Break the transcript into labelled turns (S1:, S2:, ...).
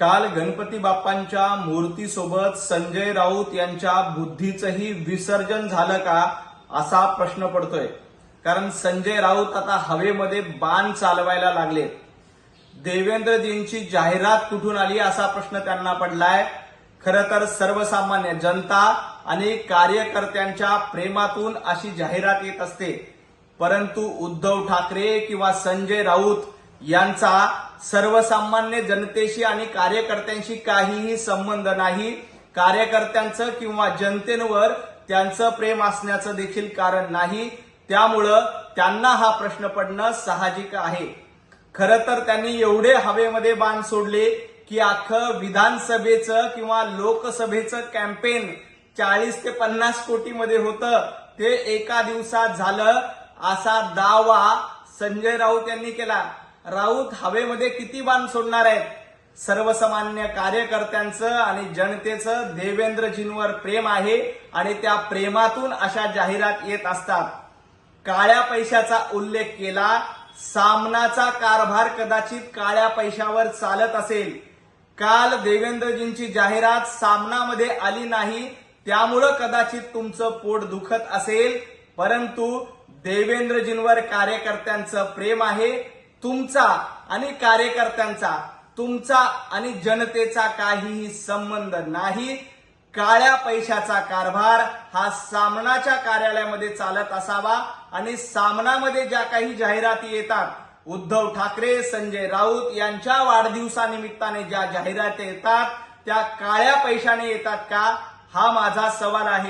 S1: काल गणपती बाप्पांच्या मूर्तीसोबत संजय राऊत यांच्या बुद्धीचंही विसर्जन झालं का असा प्रश्न पडतोय. कारण संजय राऊत आता हवेमध्ये बाण चालवायला लागले. देवेंद्रजींची जाहिरात कुठून आली असा प्रश्न त्यांना पडलाय. खरं तर सर्वसामान्य जनता आणि कार्यकर्त्यांच्या प्रेमातून अशी जाहिरात येत असते. परंतु उद्धव ठाकरे किंवा संजय राऊत यांचा सर्वसामान्य जनतेशी आणि कार्यकर्त्यांशी काहीही संबंध नाही. कार्यकर्त्यांचं किंवा जनतेवर त्यांचं प्रेम असण्याचं देखील कारण नाही. त्यामुळं त्यांना हा प्रश्न पडणं साहजिक आहे. खरं तर त्यांनी एवढे हवेमध्ये बाण सोडले की अख्खं विधानसभेचं किंवा लोकसभेचं कॅम्पेन चाळीस ते पन्नास कोटीमध्ये होतं. ते एका दिवसात झालं असा दावा संजय राऊत यांनी केला. राऊत हवेमध्ये किती बाण सोडणार आहेत? सर्वसामान्य कार्यकर्त्यांचं आणि जनतेचं देवेंद्रजींवर प्रेम आहे आणि त्या प्रेमातून अशा जाहिरात येत असतात. काळ्या पैशाचा उल्लेख केला सामनाचा कारभार कदाचित काळ्या पैशावर चालत असेल. काल देवेंद्रजींची जाहिरात सामनामध्ये आली नाही त्यामुळं कदाचित तुमचं पोट दुखत असेल परंतु देवेंद्रजींवर कार्यकर्त्यांचं प्रेम आहे तुमचा आणि कार्यकर्त्यांचा तुमचा आणि जनतेचा काहीही संबंध नाही. काळ्या पैशाचा कारभार हा सामनाच्या कार्यालयामध्ये चालत असावा आणि सामनामध्ये ज्या काही जाहिराती येतात उद्धव ठाकरे संजय राऊत यांच्या वाढदिवसानिमित्ताने ज्या जाहिराती येतात त्या काळ्या पैशाने येतात का? हा माझा सवाल आहे.